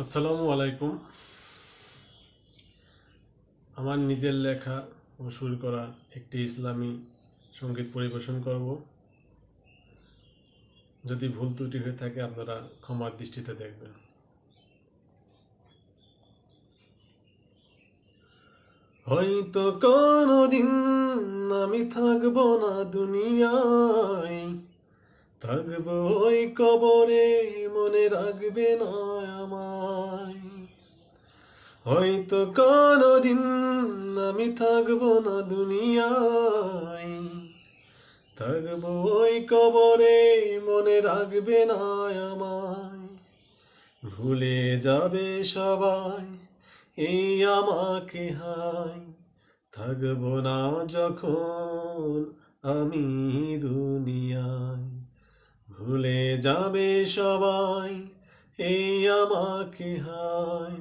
আসসালামু আলাইকুম। আমার নিজের লেখা ও সুর করা একটি ইসলামী সংগীত পরিবেশন করব। যদি ভুল ত্রুটি হয়ে থাকে, আপনারা ক্ষমার দৃষ্টিতে দেখবেন। হয়তো কোনদিন আমি থাকব না দুনিয়ায়। থাকব ওই কবরে, মনে রাখবে না আমায়। হয়তো কোনদিন আমি থাকব না দুনিয়ায়। থাকব ওই কবরে, মনে রাখবে না আমায়। ভুলে যাবে সবাই, এই আমাকে হাই থাকব না যখন আমি দুনিয়ায়। ভুলে যাবে সবাই, এই আমাকে হাই।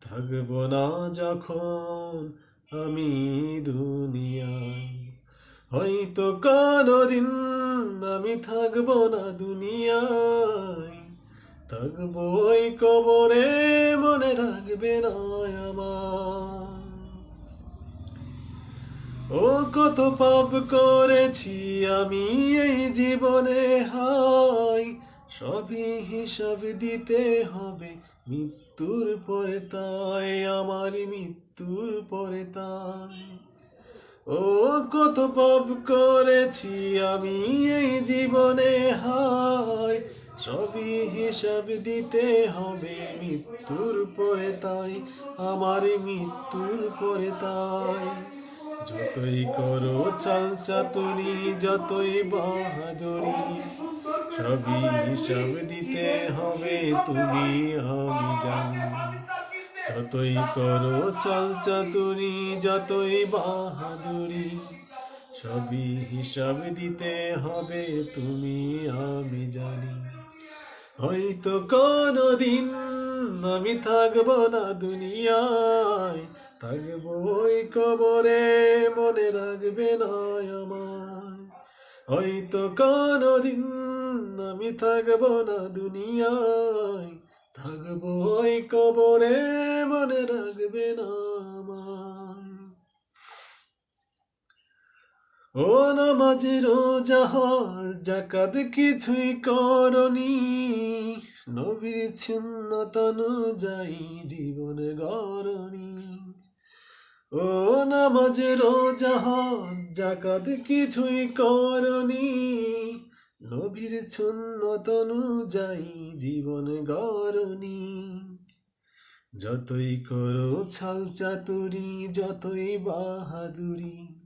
থাকব না যখন আমি দুনিয়ায়। হয়তো কোনদিন আমি থাকব না দুনিয়ায়। থাকব ওই কবরে মনে রাখবে না আমার কত পাপ করেছি আমি এই জীবনে হাই সবই হিসাব দিতে হবে, মৃত্যুর পরে তাই আমার মৃত্যুর পরে তাই। ও কত পাপ করেছি আমি এই জীবনে হাই সবই হিসাব দিতে হবে, মৃত্যুর পরে তাই আমার মৃত্যুর পরে তাই। যতই করো চাল চাতুরি, যতই বাহাদুরি, সবই হিসাব দিতে হবে তুমি আমি জানি যতই করো চাল চাতুরি, যতই বাহাদুরি, সবই হিসাব দিতে হবে তুমি আমি জানি হয়তো কোনদিন আমি থাকব না দুনিয়ায়, থাকব ওই কবরে, মনে রাখবে না আমায়। হয়তো কোনদিন আমি থাকব না দুনিয়ায়, থাকব ওই কবরে, মনে রাখবে না আমায়। ও নামাজ রোজা জাকাত কিছুই করনি নবীর ছিন্নত যাই জীবন গরণী। ও নামাজ, রোজা, হজ জাকাত কিছুই করনি। নবীর সুন্নত যাই জীবন গরণী। যতই করো ছাল চাতুরি, যতই বাহাদুরি,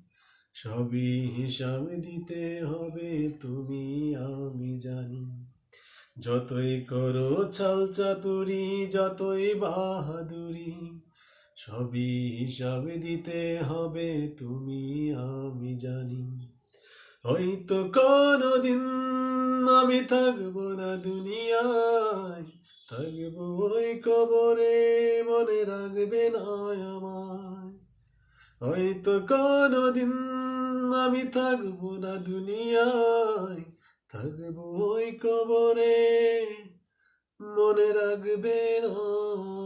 সবই হিসাব দিতে হবে, তুমি আমি জানি। যতই করো ছাল চাতুরি, যতই বাহাদুরি, সবই হিসাব দিতে হবে তুমি, আমি জানি। হয়তো কোনদিন আমি থাকব না দুনিয়ায়, থাকব ওই কবরে, মনে রাখবে না আমায়। হয়তো কোনদিন আমি থাকব না দুনিয়ায় থাকব ওই কবরে মনে রাখবে না।